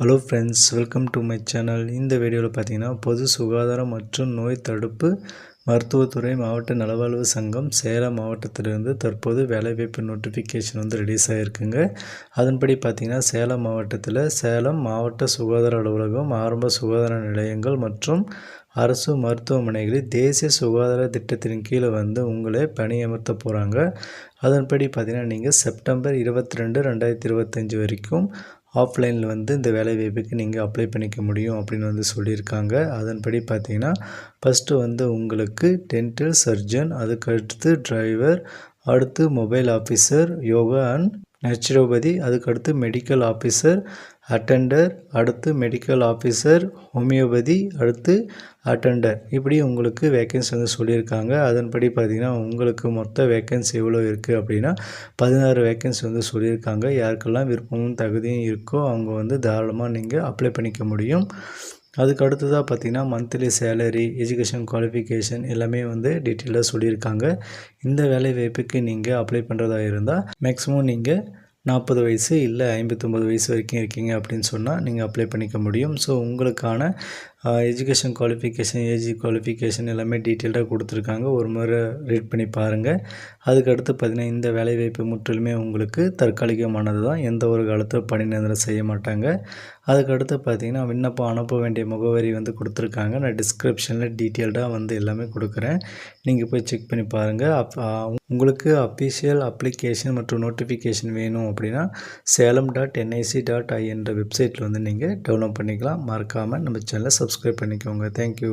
Hello friends welcome to my channel இந்த வீடியோவில் பார்த்தீங்கன்னா பொது சுகாதாரம் மற்றும் நோய் தடுப்பு மருத்துவத்துறை மாவட்ட நலவாழ்வு சங்கம் சேலம் மாவட்டத்திலிருந்து தற்போது வேலைவாய்ப்பு நோட்டிஃபிகேஷன் வந்து ரிலீஸ் ஆகிருக்குங்க அதன்படி பார்த்திங்கன்னா சேலம் மாவட்டத்தில் சேலம் மாவட்ட சுகாதார அலுவலகம் ஆரம்ப சுகாதார நிலையங்கள் மற்றும் அரசு மருத்துவமனைகளில் தேசிய சுகாதார திட்டத்தின் கீழே வந்து உங்களை பணியமர்த்த போகிறாங்க அதன்படி பார்த்திங்கன்னா நீங்கள் செப்டம்பர் இருபத்தி ரெண்டு ரெண்டாயிரத்தி இருபத்தஞ்சி வரைக்கும் ஆஃப்லைனில் வந்து இந்த வேலைவாய்ப்புக்கு நீங்கள் அப்ளை பண்ணிக்க முடியும் அப்படின்னு வந்து சொல்லியிருக்காங்க. அதன்படி பார்த்தீங்கன்னா ஃபஸ்ட்டு வந்து உங்களுக்கு டென்டல் சர்ஜன் அதுக்கடுத்து டிரைவர் அடுத்து mobile officer yoga and naturopathy அதுக்கடுத்து மெடிக்கல் ஆஃபீஸர் அட்டெண்டர் அடுத்து மெடிக்கல் ஆஃபீஸர் ஹோமியோபதி அடுத்து அட்டெண்டர் இப்படி உங்களுக்கு வேக்கன்சி வந்து சொல்லியிருக்காங்க. அதன்படி பார்த்திங்கன்னா உங்களுக்கு மொத்த வேக்கன்சி எவ்வளோ இருக்குது அப்படின்னா பதினாறு வேக்கன்சி வந்து சொல்லியிருக்காங்க. யாருக்கெல்லாம் விருப்பமும் தகுதியும் இருக்கோ அவங்க வந்து தாராளமாக நீங்கள் அப்ளை பண்ணிக்க முடியும். அதுக்கு அடுத்ததாக பார்த்திங்கன்னா மந்த்லி சேலரி எஜுகேஷன் குவாலிஃபிகேஷன் எல்லாமே வந்து டீட்டெயிலாக சொல்லியிருக்காங்க. இந்த வேலை வாய்ப்புக்கு நீங்கள் அப்ளை பண்ணுறதா இருந்தால் மேக்ஸிமம் நீங்கள் நாற்பது வயசு இல்லை ஐம்பத்தொம்பது வயசு வரைக்கும் இருக்கீங்க அப்படின்னு சொன்னால் நீங்கள் அப்ளை பண்ணிக்க முடியும். ஸோ உங்களுக்கான எஜுகேஷன் குவாலிஃபிகேஷன் ஏஜ் குவாலிஃபிகேஷன் எல்லாமே டீட்டெயில்டாக கொடுத்துருக்காங்க. ஒரு முறை ரீட் பண்ணி பாருங்கள் அதுக்கடுத்து பார்த்திங்கன்னா இந்த வேலைவாய்ப்பு முற்றிலுமே உங்களுக்கு தற்காலிகமானது தான் எந்த ஒரு காலத்தில் பணி நிரந்தரம் செய்ய மாட்டாங்க. அதுக்கடுத்து பார்த்திங்கன்னா விண்ணப்பம் அனுப்ப வேண்டிய முகவரி வந்து கொடுத்துருக்காங்க. நான் டிஸ்கிரிப்ஷனில் டீட்டெயில்டாக வந்து எல்லாமே கொடுக்குறேன். நீங்கள் போய் செக் பண்ணி பாருங்கள் அப் உங்களுக்கு அஃபிஷியல் அப்ளிகேஷன் மற்றும் நோட்டிஃபிகேஷன் வேணும் அப்படின்னா Salem dot NIC dot I என்ற வெப்சைட்டில் வந்து நீங்கள் டவுன்லோட் பண்ணிக்கலாம். மறக்காமல் நம்ம சேனலை சப்ஸ்கிரைப் பண்ணிக்கோங்க. தேங்க்யூ